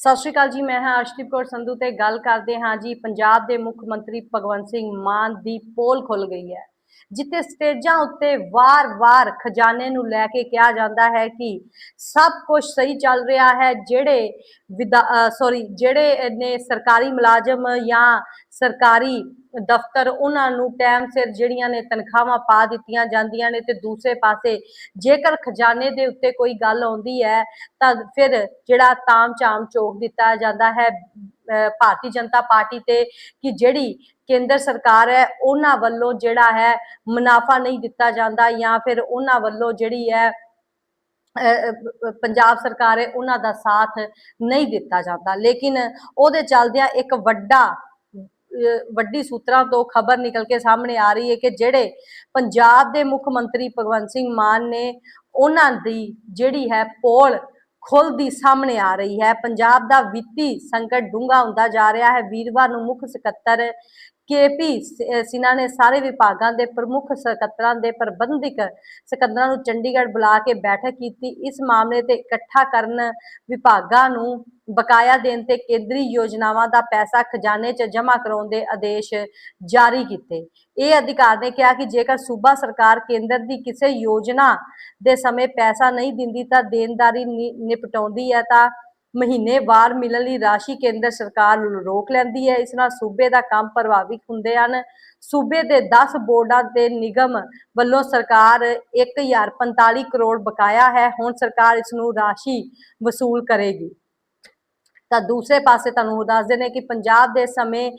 ਸਤਿ ਸ਼੍ਰੀ ਅਕਾਲ ਜੀ, ਮੈਂ ਹਾਂ ਅਰਸ਼ਦੀਪ ਕੌਰ ਸੰਧੂ ਤੇ ਗੱਲ ਕਰਦੇ ਹਾਂ ਜੀ, ਪੰਜਾਬ ਦੇ ਮੁੱਖ ਮੰਤਰੀ ਭਗਵੰਤ ਸਿੰਘ ਮਾਨ ਦੀ ਪੋਲ ਖੁੱਲ ਗਈ ਹੈ। ਜਿੱਥੇ ਸਟੇਜਾਂ ਉੱਤੇ ਵਾਰ-ਵਾਰ ਖਜ਼ਾਨੇ ਨੂੰ ਲੈ ਕੇ ਕਿਹਾ ਜਾਂਦਾ ਹੈ ਕਿ ਸਭ ਕੁਝ ਸਹੀ ਚੱਲ ਰਿਹਾ ਹੈ, ਜਿਹੜੇ ਸੌਰੀ ਜਿਹੜੇ ਨੇ ਸਰਕਾਰੀ ਮੁਲਾਜ਼ਮ ਜਾਂ ਸਰਕਾਰੀ ਦਫ਼ਤਰ ਉਹਨਾਂ ਨੂੰ ਟਾਈਮ ਸਿਰ ਜਿਹੜੀਆਂ ਨੇ ਤਨਖਾਹਾਂ ਪਾ ਦਿੱਤੀਆਂ ਜਾਂਦੀਆਂ ਨੇ ਤੇ ਦੂਸਰੇ ਪਾਸੇ ਜੇਕਰ ਖਜ਼ਾਨੇ ਦੇ ਉੱਤੇ ਕੋਈ ਗੱਲ ਆਉਂਦੀ ਹੈ, ਤਾਂ ਫਿਰ ਜਿਹੜਾ ਤਾਮ ਝਾਮ ਚੋਕ ਦਿੱਤਾ ਜਾਂਦਾ ਹੈ, ਅਹ, ਭਾਰਤੀ ਜਨਤਾ ਪਾਰਟੀ ਤੇ ਕਿ ਜਿਹੜੀ ਕੇਂਦਰ ਸਰਕਾਰ ਹੈ, ਉਹਨਾਂ ਵੱਲੋਂ ਜਿਹੜਾ ਹੈ ਮੁਨਾਫਾ ਨਹੀਂ ਦਿੱਤਾ ਜਾਂਦਾ ਜਾਂ ਫਿਰ ਉਹਨਾਂ ਵੱਲੋਂ ਜਿਹੜੀ ਹੈ ਪੰਜਾਬ ਸਰਕਾਰ ਹੈ, ਉਹਨਾਂ ਦਾ ਸਾਥ ਨਹੀਂ ਦਿੱਤਾ ਜਾਂਦਾ। ਲੇਕਿਨ ਉਹਦੇ ਚੱਲਦਿਆਂ ਇੱਕ ਵੱਡਾ ਵੱਡੀ ਸੂਤਰਾਂ ਤੋਂ ਖਬਰ ਨਿਕਲ ਕੇ ਸਾਹਮਣੇ ਆ ਰਹੀ ਹੈ ਕਿ ਜਿਹੜੇ ਪੰਜਾਬ ਦੇ ਮੁੱਖ ਮੰਤਰੀ ਭਗਵੰਤ ਸਿੰਘ ਮਾਨ ਨੇ, ਉਹਨਾਂ ਦੀ ਜਿਹੜੀ ਹੈ ਪੋਲ ਖੁੱਲਦੀ ਸਾਹਮਣੇ ਆ ਰਹੀ ਹੈ। ਪੰਜਾਬ ਦਾ ਵਿੱਤੀ ਸੰਕਟ ਡੂੰਘਾ ਹੁੰਦਾ ਜਾ ਰਿਹਾ ਹੈ। ਵੀਰਵਾਰ ਨੂੰ ਮੁੱਖ ਸਕੱਤਰ ਕੇਪੀ ਸਿਨਾ ਨੇ ਸਾਰੇ ਵਿਭਾਗਾਂ ਦੇ ਪ੍ਰਮੁੱਖ ਸਕੱਤਰਾਂ ਦੇ ਪ੍ਰਬੰਧਕ ਸਕੱਤਰਾਂ ਨੂੰ ਚੰਡੀਗੜ੍ਹ ਬੁਲਾ ਕੇ ਬੈਠਕ ਕੀਤੀ। ਇਸ ਮਾਮਲੇ ਤੇ ਇਕੱਠਾ ਕਰਨ ਵਿਭਾਗਾਂ ਨੂੰ ਬਕਾਇਆ ਦੇਣ ਤੇ ਕੇਂਦਰੀ ਯੋਜਨਾਵਾਂ ਦਾ ਪੈਸਾ ਖਜ਼ਾਨੇ 'ਚ ਜਮ੍ਹਾਂ ਕਰਾਉਣ ਦੇ ਆਦੇਸ਼ ਜਾਰੀ ਕੀਤੇ। ਇਹ ਅਧਿਕਾਰ ਨੇ ਕਿਹਾ ਕਿ ਜੇਕਰ ਸੂਬਾ ਸਰਕਾਰ ਕੇਂਦਰ ਦੀ ਕਿਸੇ ਯੋਜਨਾ ਦੇ ਸਮੇਂ ਪੈਸਾ ਨਹੀਂ ਦਿੰਦੀ ਤਾਂ ਦੇਣਦਾਰੀ ਨਿ- ਨਿਪਟਾਉਂਦੀ ਹੈ ਤਾਂ ਮਹੀਨੇਵਾਰ ਮਿਲਣ ਲਈ ਰਾਸ਼ੀ ਕੇਂਦਰ ਸਰਕਾਰ ਰੋਕ ਲੈਂਦੀ ਹੈ। ਇਸ ਨਾਲ ਸੂਬੇ ਦਾ ਕੰਮ ਪ੍ਰਭਾਵਿਤ ਹੁੰਦੇ ਹਨ। ਸੂਬੇ ਦੇ 10 ਬੋਰਡਾਂ ਤੇ ਨਿਗਮ ਵੱਲੋਂ ਸਰਕਾਰ 1045 ਕਰੋੜ ਬਕਾਇਆ ਹੈ। ਹੁਣ ਸਰਕਾਰ ਇਸ ਨੂੰ ਰਾਸ਼ੀ ਵਸੂਲ ਕਰੇਗੀ। ਤਾਂ ਦੂਸਰੇ ਪਾਸੇ ਤੁਹਾਨੂੰ ਦੱਸ ਨੇ ਕਿ ਪੰਜਾਬ ਦੇ ਸਮੇਂ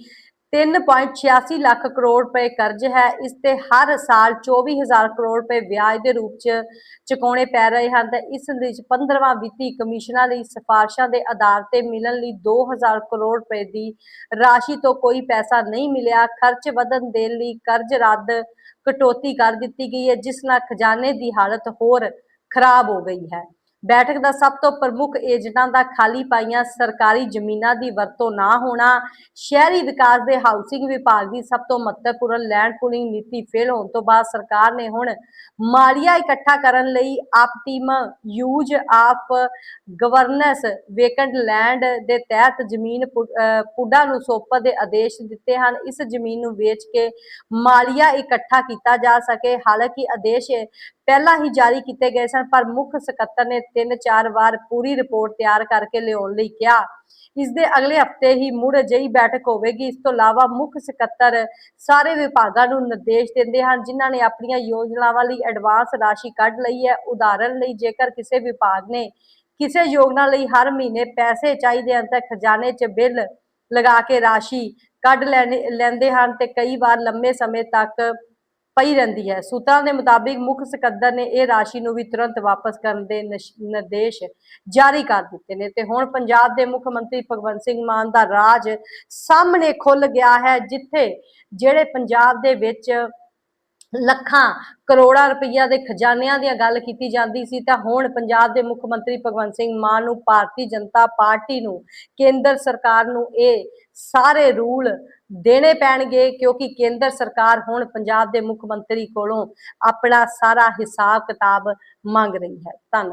3.86 ਲੱਖ ਕਰੋੜ ਰੁਪਏ ਕਰਜ਼ ਹੈ। ਇਸ ਤੇ ਹਰ ਸਾਲ 24000 ਕਰੋੜ ਰੁਪਏ ਵਿਆਜ ਦੇ ਰੂਪ ਚ ਚੁਕਾਉਣੇ ਪੈ ਰਹੇ ਹਨ ਤੇ ਇਸ ਵਿੱਚ 15ਵਾਂ ਵਿੱਤੀ ਕਮਿਸ਼ਨਾਂ ਲਈ ਸਿਫਾਰਸ਼ਾਂ ਦੇ ਆਧਾਰ ਤੇ ਮਿਲਣ ਲਈ 2000 ਕਰੋੜ ਰੁਪਏ ਦੀ ਰਾਸ਼ੀ ਤੋਂ ਕੋਈ ਪੈਸਾ ਨਹੀਂ ਮਿਲਿਆ। ਖਰਚ ਵਧਣ ਦੇ ਲਈ ਕਰਜ਼ ਰੱਦ ਕਟੌਤੀ ਕਰ ਦਿੱਤੀ ਗਈ ਹੈ, ਜਿਸ ਨਾਲ ਖਜ਼ਾਨੇ ਦੀ ਹਾਲਤ ਹੋਰ ਖਰਾਬ ਹੋ ਗਈ ਹੈ। ਬੈਠਕ ਦਾ ਸਭ ਤੋਂ ਪ੍ਰਮੁੱਖ ਏਜੰਟਾਂ ਦਾ ਖਾਲੀ ਪਾਈਆਂ ਸਰਕਾਰੀ ਜ਼ਮੀਨਾਂ ਦੀ ਵਰਤੋਂ ਨਾ ਹੋਣਾ, ਸ਼ਹਿਰੀ ਵਿਕਾਸ ਦੇ ਹਾਊਸਿੰਗ ਵਿਭਾਗ ਦੀ ਸਭ ਤੋਂ ਮਹੱਤਵਪੂਰਨ ਲੈਂਡ ਪੂਲਿੰਗ ਨੀਤੀ ਫੇਲ ਹੋਣ ਤੋਂ ਬਾਅਦ ਸਰਕਾਰ ਨੇ ਹੁਣ ਮਾਲੀਆ ਇਕੱਠਾ ਕਰਨ ਲਈ optimum use of governance vacant land ਦੇ ਤਹਿਤ ਜ਼ਮੀਨ ਪੁੱਡਾ ਨੂੰ ਸੌਂਪਣ ਦੇ ਆਦੇਸ਼ ਦਿੱਤੇ ਹਨ। ਇਸ ਜ਼ਮੀਨ ਨੂੰ ਵੇਚ ਕੇ ਮਾਲੀਆ ਇਕੱਠਾ ਕੀਤਾ ਜਾ ਸਕੇ। ਹਾਲਾਂਕਿ ਆਦੇਸ਼ ਪਹਿਲਾਂ ਹੀ ਜਾਰੀ ਕੀਤੇ ਗਏ ਸਨ, ਪਰ ਮੁੱਖ ਸਕੱਤਰ ਨੇ ਤਿੰਨ ਚਾਰ ਵਾਰ ਪੂਰੀ ਰਿਪੋਰਟ ਤਿਆਰ ਕਰਕੇ ਲਿਆਉਣ ਲਈ ਕਿਹਾ। ਇਸ ਦੇ ਅਗਲੇ ਹਫ਼ਤੇ ਹੀ ਮੁੜ ਅਜਿਹੀ ਬੈਠਕ ਹੋਵੇਗੀ। ਇਸ ਤੋਂ ਇਲਾਵਾ ਮੁੱਖ ਸਕੱਤਰ ਸਾਰੇ ਵਿਭਾਗਾਂ ਨੂੰ ਨਿਰਦੇਸ਼ ਦਿੰਦੇ ਹਨ, ਜਿਨ੍ਹਾਂ ਨੇ ਆਪਣੀਆਂ ਯੋਜਨਾਵਾਂ ਲਈ ਐਡਵਾਂਸ ਰਾਸ਼ੀ ਕੱਢ ਲਈ ਹੈ। ਉਦਾਹਰਨ ਲਈ, ਜੇਕਰ ਕਿਸੇ ਵਿਭਾਗ ਨੇ ਕਿਸੇ ਯੋਜਨਾ ਲਈ ਹਰ ਮਹੀਨੇ ਪੈਸੇ ਚਾਹੀਦੇ ਹਨ, ਤਾਂ ਖਜ਼ਾਨੇ 'ਚ ਬਿੱਲ ਲਗਾ ਕੇ ਰਾਸ਼ੀ ਕੱਢ ਲੈਣੇ ਲੈਂਦੇ ਹਨ ਤੇ ਕਈ ਵਾਰ ਲੰਮੇ ਸਮੇਂ ਤੱਕ ਪਈ ਰਹਿੰਦੀ ਹੈ। ਸੂਤਰਾਂ ਦੇ ਮੁਤਾਬਿਕ ਮੁੱਖ ਸਕੱਤਰ ਨੇ ਇਹ ਰਾਸ਼ੀ ਨੂੰ ਵੀ ਤੁਰੰਤ ਵਾਪਸ ਕਰਨ ਦੇ ਨਿਰਦੇਸ਼ ਜਾਰੀ ਕਰ ਦਿੱਤੇ ਨੇ ਤੇ ਹੁਣ ਪੰਜਾਬ ਦੇ ਮੁੱਖ ਮੰਤਰੀ ਭਗਵੰਤ ਸਿੰਘ ਮਾਨ ਦਾ ਰਾਜ ਸਾਹਮਣੇ ਖੁੱਲ ਗਿਆ ਹੈ, ਜਿੱਥੇ ਜਿਹੜੇ ਪੰਜਾਬ ਦੇ ਵਿੱਚ ਲੱਖਾਂ ਕਰੋੜਾਂ ਰੁਪਈਆ ਦੇ ਖਜ਼ਾਨਿਆਂ ਦੀਆਂ ਗੱਲ ਕੀਤੀ ਜਾਂਦੀ ਸੀ, ਤਾਂ ਹੁਣ ਪੰਜਾਬ ਦੇ ਮੁੱਖ ਮੰਤਰੀ ਭਗਵੰਤ ਸਿੰਘ ਮਾਨ ਨੂੰ ਭਾਰਤੀ ਜਨਤਾ ਪਾਰਟੀ ਨੂੰ, ਕੇਂਦਰ ਸਰਕਾਰ ਨੂੰ ਇਹ ਸਾਰੇ ਰੂਲ ਦੇਣੇ ਪੈਣਗੇ ਕਿਉਂਕਿ ਕੇਂਦਰ ਸਰਕਾਰ ਹੁਣ ਪੰਜਾਬ ਦੇ ਮੁੱਖ ਮੰਤਰੀ ਕੋਲੋਂ ਆਪਣਾ ਸਾਰਾ ਹਿਸਾਬ ਕਿਤਾਬ ਮੰਗ ਰਹੀ ਹੈ। ਧੰਨਵਾਦ।